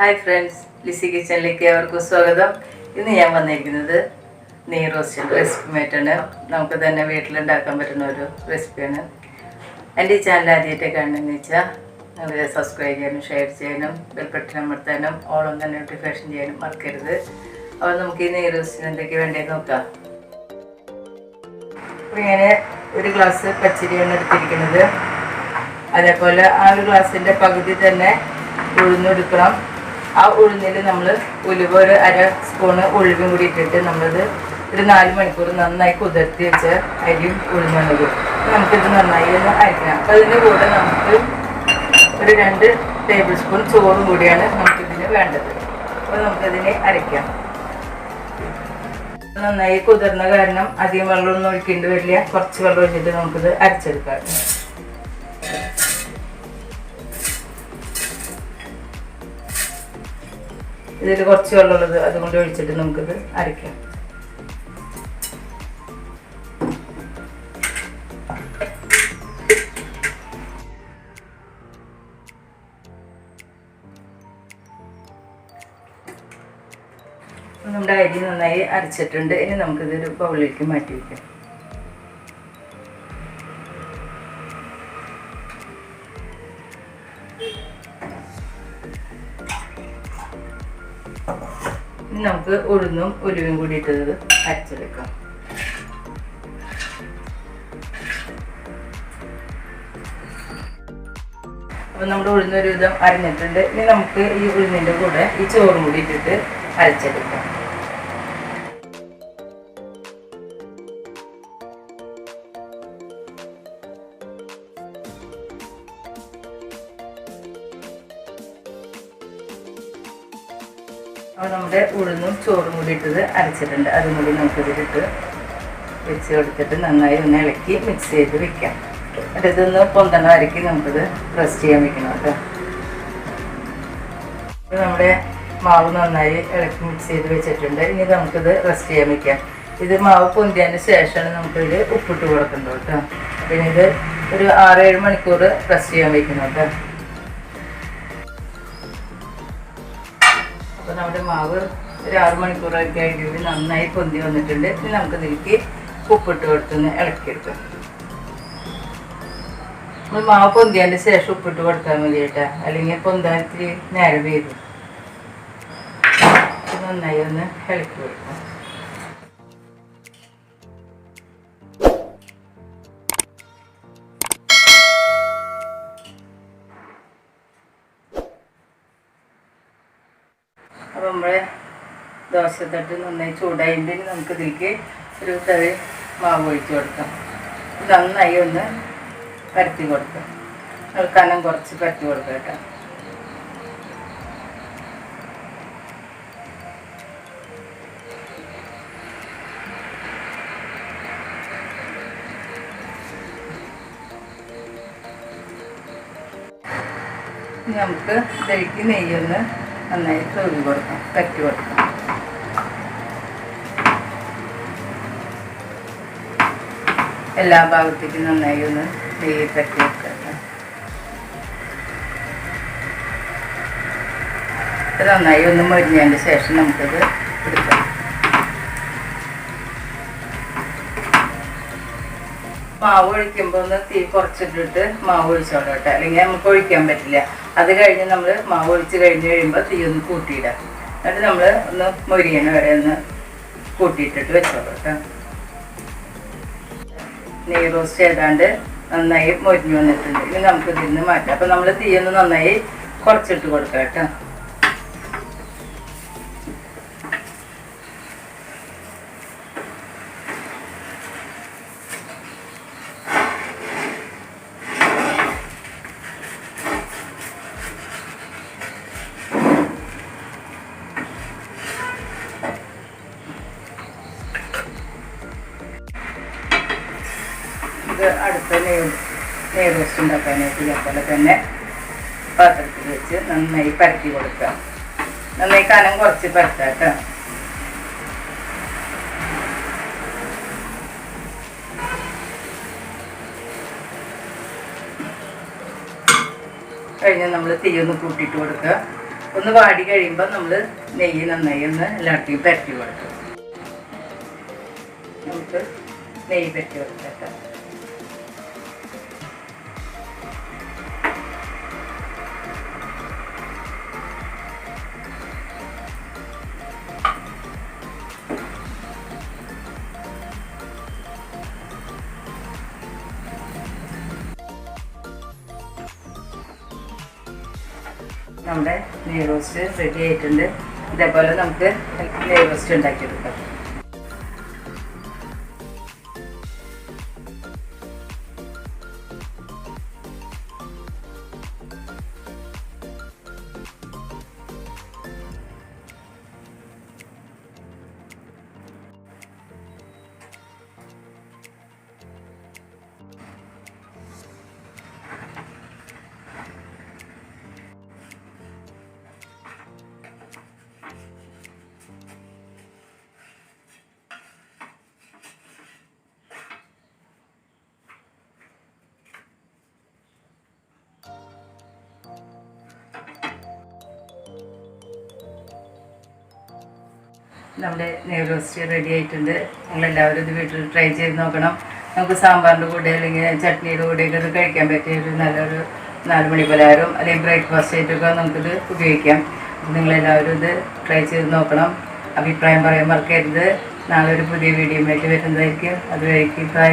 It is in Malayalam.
ഹായ് ഫ്രണ്ട്സ് ലിസി കിച്ചണിലേക്ക് അവർക്ക് സ്വാഗതം. ഇന്ന് ഞാൻ വന്നിരിക്കുന്നത് നെയ് റോസ്റ്റിന്റെ റെസിപ്പി മേറ്റാണ് നമുക്ക് തന്നെ വീട്ടിലുണ്ടാക്കാൻ പറ്റുന്ന ഒരു റെസിപ്പിയാണ്. എന്റെ ഈ ചാനൽ ആദ്യമായിട്ട് കാണണമെന്ന് വെച്ചാൽ നിങ്ങൾ സബ്സ്ക്രൈബ് ചെയ്യാനും ഷെയർ ചെയ്യാനും ബെൽബട്ടൺ അമർത്താനും ഓളം തന്നെ നോട്ടിഫിക്കേഷൻ ചെയ്യാനും മറക്കരുത്. അപ്പോൾ നമുക്ക് ഈ നെയ് റോസ്റ്റിന് എന്തൊക്കെ വേണ്ടതെന്ന് നോക്കാം. അപ്പോൾ ഇങ്ങനെ ഒരു ഗ്ലാസ് പച്ചരിയാണ് എടുത്തിരിക്കുന്നത്. അതേപോലെ ആ ഒരു ഗ്ലാസിന്റെ പകുതി തന്നെ ഉഴുന്നെടുക്കണം ആ ഉഴുന്നിൽ നമ്മൾ ഉലുവ ഒരു അര സ്പൂണ് ഉഴുവും കൂടി ഇട്ടിട്ട് നമ്മളത് ഒരു നാല് മണിക്കൂർ നന്നായി കുതിർത്തി വെച്ച അരിയും ഉഴുന്നത് നമുക്കിത് നന്നായി ഒന്ന് അരിക്കണം. അപ്പം അതിന്റെ കൂടെ നമുക്ക് ഒരു രണ്ട് ടേബിൾ സ്പൂൺ ചോറും കൂടിയാണ് നമുക്കിതിന് വേണ്ടത്. അപ്പോൾ നമുക്കതിനെ അരയ്ക്കാം. നന്നായി കുതിർന്ന കാരണം അധികം വെള്ളമൊന്നും ഒഴിക്കേണ്ടി വരില്ല. കുറച്ച് വെള്ളം ഒഴിച്ചിട്ട് നമുക്കിത് അരച്ചെടുക്കാം. ഇതിൽ കുറച്ച് വെള്ളമുള്ളത് അതുകൊണ്ട് ഒഴിച്ചിട്ട് നമുക്കിത് അരയ്ക്കാം നമ്മുടെ അരി നന്നായി അരച്ചിട്ടുണ്ട്. ഇനി നമുക്കിതൊരു ബൗളിലേക്ക് മാറ്റി വയ്ക്കാം ഇനി നമുക്ക് ഉഴുന്നും ഉലുവയും കൂടി ഇട്ടത് അരച്ചെടുക്കാം. അപ്പൊ നമ്മുടെ ഉഴുന്നൊരു വിധം അരഞ്ഞിട്ടുണ്ട്. ഇനി നമുക്ക് ഈ ഉഴുന്നിന്റെ കൂടെ ഈ ചോറും കൂടി ഇട്ടിട്ട് അരച്ചെടുക്കാം. അപ്പോൾ നമ്മുടെ ഉഴുന്നും ചോറും കൂടി ഇട്ടത് അരച്ചിട്ടുണ്ട്. അതും കൂടി നമുക്കിതിലിട്ട് വെച്ച് കൊടുത്തിട്ട് നന്നായി ഒന്ന് ഇളക്കി മിക്സ് ചെയ്ത് വെക്കാം. എന്നിട്ട് ഇതൊന്ന് പൊന്തണ വരയ്ക്ക് നമുക്കിത് റെസ്റ്റ് ചെയ്യാൻ വെക്കണം കേട്ടോ. നമ്മുടെ മാവ് നന്നായി ഇളക്കി മിക്സ് ചെയ്ത് വെച്ചിട്ടുണ്ട്. ഇനി നമുക്കിത് റെസ്റ്റ് ചെയ്യാൻ വെക്കാം. ഇത് മാവ് പൊന്തിയതിന് ശേഷമാണ് നമുക്കിതിൽ ഉപ്പിട്ട് കൊടുക്കേണ്ടത് കേട്ടോ. പിന്നെ ഇത് ഒരു ആറേഴ് മണിക്കൂർ റെസ്റ്റ് ചെയ്യാൻ വെക്കണം കേട്ടോ. നമ്മുടെ മാവ് ഒരു ആറ് മണിക്കൂറൊക്കെ ആയിട്ട് നന്നായി പൊന്തി വന്നിട്ടുണ്ട്. ഇനി നമുക്ക് ഇതിലേക്ക് ഉപ്പിട്ട് കൊടുത്തൊന്ന് ഇളക്കിയെടുക്കാം. നമ്മൾ മാവ് പൊന്തിയതിന്റെ ശേഷം ഉപ്പിട്ട് കൊടുത്താൽ മതി കേട്ടോ. അല്ലെങ്കിൽ പൊന്താൻ ഇത്തിരി നേരം വരും നന്നായി ഒന്ന് ഇളക്കി കൊടുക്കാം. അപ്പോൾ നമ്മുടെ ദോശത്തട്ട് നന്നായി ചൂടായതിന്റെ നമുക്ക് ഇതിലേക്ക് ഒരു കറി മാവ് ഒഴിച്ച് കൊടുക്കാം. നന്നായി ഒന്ന് പരത്തി കൊടുക്കാം. അത് കനം കുറച്ച് പരത്തി കൊടുക്കാം കേട്ടോ. നമുക്ക് ഇതിലേക്ക് നെയ്യൊന്ന് നന്നായി തൂവി കൊടുക്കാം പറ്റി കൊടുക്കാം. എല്ലാ ഭാഗത്തേക്കും നന്നായി ഒന്ന് നെയ്യ് പറ്റി വെക്കാം ഇത് നന്നായി ഒന്ന് മൊരിഞ്ഞതിന് ശേഷം നമുക്കത് എടുക്കാം. മാവ് ഒഴിക്കുമ്പോൾ ഒന്ന് തീ കുറച്ചിട്ടിട്ട് മാവ് ഒഴിച്ചോളൂ കേട്ടോ. അല്ലെങ്കിൽ നമുക്ക് ഒഴിക്കാൻ പറ്റില്ല. അത് കഴിഞ്ഞ് നമ്മൾ മാവ് ഒഴിച്ച് കഴിഞ്ഞ് കഴിയുമ്പോൾ തീ ഒന്ന് കൂട്ടിയിടാം. എന്നിട്ട് നമ്മൾ ഒന്ന് മൊരിയണ വരെ ഒന്ന് കൂട്ടിയിട്ടിട്ട് വെച്ചോളൂ കേട്ടോ. നെയ് റോസ്റ്റ് ചെയ്താണ്ട് നന്നായി മൊരിഞ്ഞു വന്നിട്ടുണ്ട്. ഇനി നമുക്ക് ഇതിൽ നിന്ന് മാറ്റാം. അപ്പം നമ്മൾ തീയൊന്ന് നന്നായി കുറച്ചിട്ട് കൊടുക്കാം കേട്ടോ. ഇത് അടുത്ത നെയ് റോസ്റ്റ് ഉണ്ടാക്കാനായിട്ട് ഇതേപോലെ തന്നെ പാത്രത്തിൽ വെച്ച് നന്നായി പരത്തി കൊടുക്കാം നന്നായി കനം കുറച്ച് പരത്താം കഴിഞ്ഞ് നമ്മൾ തീ ഒന്ന് കൂട്ടിയിട്ട് കൊടുക്കുക. ഒന്ന് വാടി കഴിയുമ്പോൾ നമ്മൾ നെയ്യ് നന്നായി ഒന്ന് എല്ലായിടത്തേക്കും പരത്തി കൊടുക്കുക. നമുക്ക് നെയ്യ് പരത്തി കൊടുക്കാം നമ്മുടെ നെയ് റോസ്റ്റ് റെഡി ആയിട്ടുണ്ട്. ഇതേപോലെ നമുക്ക് നെയ് റോസ്റ്റ് ഉണ്ടാക്കിയെടുക്കാം. നമ്മുടെ നെയ് റോസ്റ്റ് റെഡി ആയിട്ടുണ്ട്. നിങ്ങളെല്ലാവരും ഇത് വീട്ടിൽ ട്രൈ ചെയ്ത് നോക്കണം. നമുക്ക് സാമ്പാറിന്റെ കൂടെ അല്ലെങ്കിൽ ചട്നിയുടെ കൂടെയൊക്കെ ഇത് കഴിക്കാൻ പറ്റിയ ഒരു നല്ലൊരു നാല് മണി പലഹാരം അല്ലെങ്കിൽ ബ്രേക്ക്ഫാസ്റ്റ് ആയിട്ടൊക്കെ നമുക്കിത് ഉപയോഗിക്കാം. നിങ്ങളെല്ലാവരും ഇത് ട്രൈ ചെയ്ത് നോക്കണം. അഭിപ്രായം പറയാൻ മറക്കരുത്. നാളെ ഒരു പുതിയ വീഡിയോ ആയിട്ട് വരുന്നതായിരിക്കും. അതുവരേക്കും ബൈ